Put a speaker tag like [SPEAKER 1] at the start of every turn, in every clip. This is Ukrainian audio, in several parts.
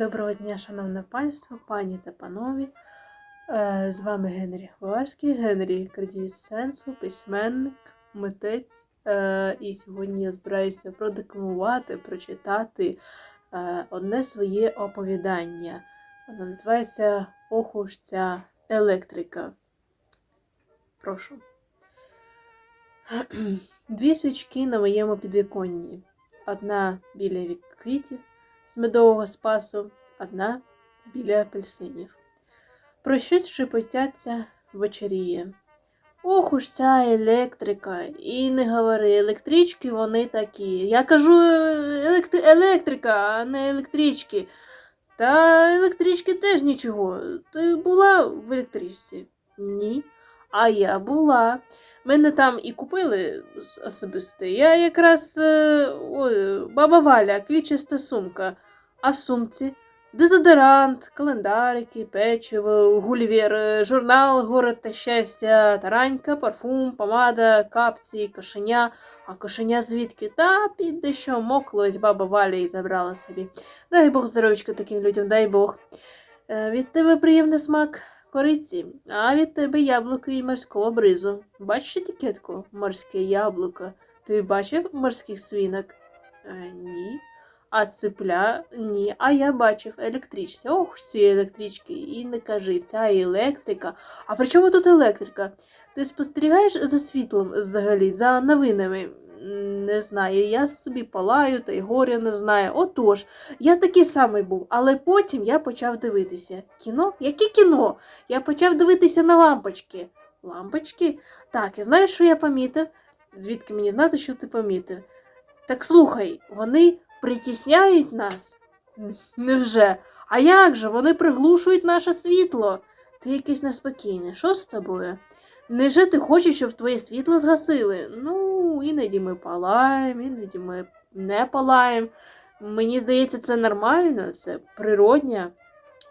[SPEAKER 1] Доброго дня, шановне панство, пані та панові. Е, З вами Генрі Хваларський, Генрі Кредіт Сенсу, письменник, митець. Е, І сьогодні я збираюся продекламувати, прочитати е, одне своє оповідання. Воно називається Ох уж ця електрика. Прошу. Дві свічки на моєму підвіконні. Одна біля квітів з медового спасу, одна біля апельсинів. Про щось шепотяться вечеріє. Ох уж ця електрика. І не говори, електрички вони такі. Я кажу електри- електрика, а не електрички. Та електрички теж нічого. Ти була в електричці? Ні. А я була. Мене там і купили особисто. Я якраз е, ой, баба Валя, квітчаста сумка. А в сумці дезодорант, календарики, печиво, гулівер, е, журнал Город та щастя, таранька, парфум, помада, капці, кошеня. А кошеня звідки? Та під дещо моклось баба Валя і забрала собі. Дай Бог здоров'ячка таким людям, дай Бог. Е, Від тебе приємний смак кориці, а від тебе яблуко і морського бризу. Бачиш етикетку? Морське яблуко. Ти бачив морських свинок? Е, ні. А ципля? Ні. А я бачив електричці. Ох, ці електрички. І не кажи, ця електрика. А при чому тут електрика? Ти спостерігаєш за світлом взагалі, за новинами? Не знаю, я собі палаю та й горя не знаю. Отож, я такий самий був, але потім я почав дивитися. Кіно? Яке кіно? Я почав дивитися на лампочки. Лампочки? Так, і знаєш, що я помітив? Звідки мені знати, що ти помітив? Так слухай, вони притісняють нас? Невже? А як же? Вони приглушують наше світло. Ти якийсь неспокійний. Що з тобою? Невже ти хочеш, щоб твоє світло згасили? Ну, іноді ми палаємо, іноді ми не палаємо. Мені здається, це нормально, це природня.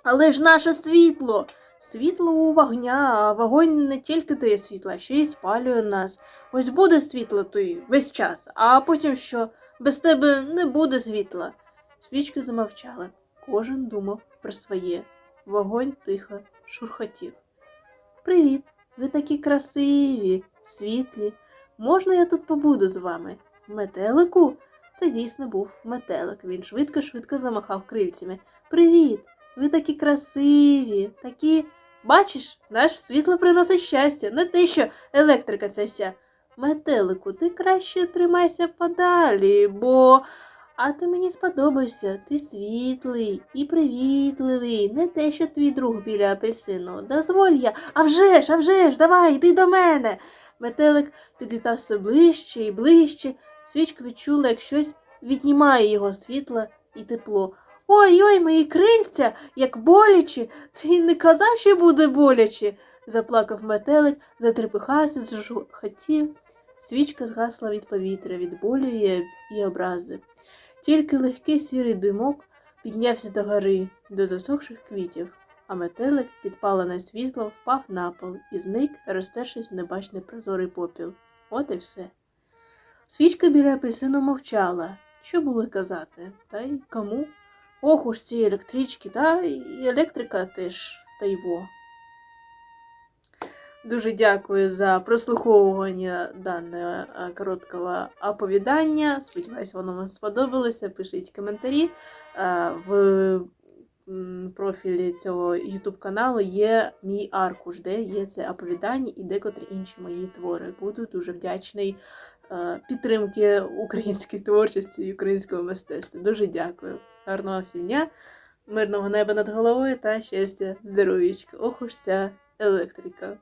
[SPEAKER 1] Але ж наше світло. Світло у вогня, а вогонь не тільки дає світло, а ще й спалює нас. Ось буде світло то й весь час, а потім що? Без тебе не буде світла. Свічки замовчали. Кожен думав про своє. Вогонь тихо шурхотів. Привіт, ви такі красиві, світлі. Можна я тут побуду з вами? Метелику? Це дійсно був метелик. Він швидко-швидко замахав крильцями. Привіт! Ви такі красиві, такі. Бачиш, наш світло приносить щастя, не те, що електрика ця вся. Метелику, ти краще тримайся подалі, бо. А ти мені сподобаєшся, ти світлий і привітливий, не те, що твій друг біля апельсину. Дозволь я. А вже ж, а вже ж, давай, йди до мене. Метелик підлітав все ближче і ближче. Свічка відчула, як щось віднімає його світло і тепло. Ой ой, мої крильця, як боляче. Ти не казав, що буде боляче. заплакав метелик, затрепихався, зажухотів. Свічка згасла від повітря, від болю і, і образи. Тільки легкий сірий димок піднявся до гори, до засохших квітів, а метелик, підпалене світло, впав на пол і зник, розтершись в небачний прозорий попіл. От і все. Свічка біля апельсину мовчала. Що було казати? Та й кому? Ох уж ці електрички, та і електрика теж та й во. Дуже дякую за прослуховування даного е, короткого оповідання. Сподіваюсь, воно вам сподобалося. Пишіть коментарі. Е, В профілі цього YouTube каналу є мій аркуш, де є це оповідання і декотрі інші мої твори. Буду дуже вдячний е, підтримки української творчості і українського мистецтва. Дуже дякую. Гарного всім дня, мирного неба над головою та щастя, здоров'ячка. Ох уж ця електрика.